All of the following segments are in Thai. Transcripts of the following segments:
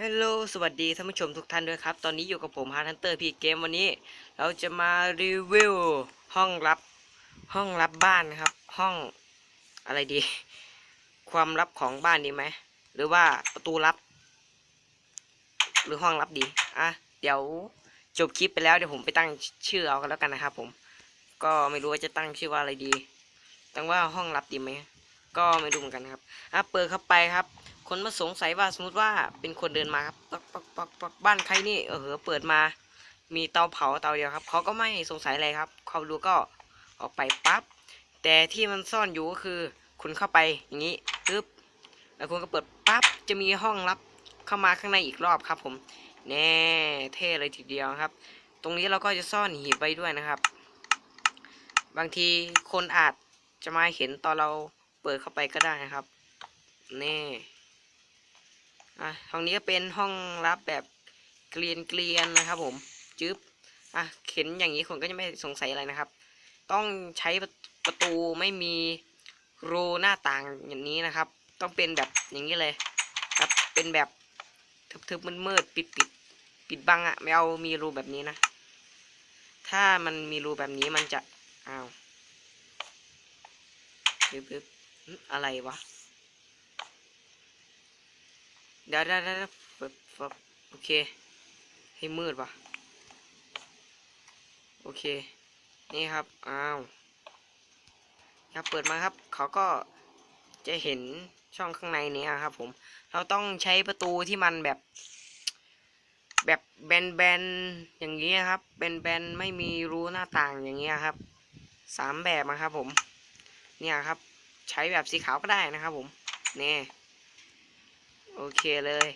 ฮัลโหล สวัสดีท่านผู้ชมทุกท่านด้วยครับ ตอนนี้อยู่กับผมฮาร์ทันเตอร์พีเกมวันนี้ เราจะมารีวิวห้องรับห้องรับบ้านครับ ห้องอะไรดี ความลับของบ้านดีไหม หรือว่าประตูลับ หรือห้องลับดี อะ เดี๋ยวจบคลิปไปแล้วเดี๋ยวผมไปตั้งชื่อเอากันแล้วกันนะครับผม ก็ไม่รู้ว่าจะตั้งชื่อว่าอะไรดี ตั้งว่าห้องลับดีไหม ก็ไม่รู้เหมือนกันครับ อะ เปิดเข้าไปครับ คนมาสงสัยว่าสมมติว่าเป็นคนเดินมาครับปักปักปักปักบ้านใครนี่เออเปิดมา มีเตาเผาเตาเดียวครับเขาก็ไม่สงสัยอะไรครับเขาดูก็ออกไปปั๊บแต่ที่มันซ่อนอยู่ก็คือ คุณเข้าไปอย่างนี้ปึ๊บแล้วคุณก็เปิดปั๊บจะมีห้องลับเข้ามาข้างในอีกรอบครับ ผม แน่เท่เลยทีเดียวครับ ตรงนี้เราก็จะซ่อนหีบไว้ด้วยนะครับ บางทีคนอาจจะมาเห็นตอนเราเปิดเข้าไปก็ได้นะครับ แน่ อะห้องนี้ก็เป็นห้องรับแบบเกลียนเกลียนนะครับ ผมจึ๊บอะเข็นอย่างนี้คนก็จะไม่สงสัยอะไรนะครับ ต้องใช้ประประตูไม่มีรูหน้าต่างอย่างนี้นะครับ ต้องเป็นแบบอย่างนี้เลยครับเป็นแบบทึบๆมืดๆปิดปิดปิดบังอะไม่เอามีรูแบบนี้นะ ถ้ามันมีรูแบบนี้มันจะอ้าวปึ๊บอะไรวะ เดี๋ยวเดี๋ยวเดี๋ยวโอเค ให้มืดว่ะโอเค นี่ครับ อ้าวครับเปิดมาครับ เขาก็จะเห็นช่องข้างในนี้ครับผม เราต้องใช้ประตูที่มันแบบ แบบแบนๆ อย่างนี้ครับ แบนๆ ไม่มีรูหน้าต่างอย่างเงี้ครับ สามแบบนะครับผม เนี่ยครับ ใช้แบบสีขาวก็ได้นะครับผม นี่โอ เคเลย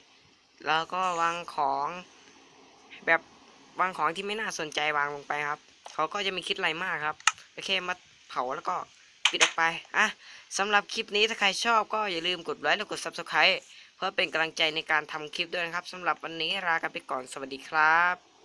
แล้วก็วางของ แบบวางของที่ไม่น่าสนใจวางลงไปครับ เขาก็จะไม่คิดอะไรมากครับโอเคมาเผาแล้วก็ปิดออกไปอะสำหรับคลิปนี้ถ้าใครชอบก็อย่าลืมกดไลค์และกด subscribe เพื่อเป็นกำลังใจในการทำคลิปด้วยนะครับสำหรับวันนี้ลากันไปก่อนสวัสดีครับ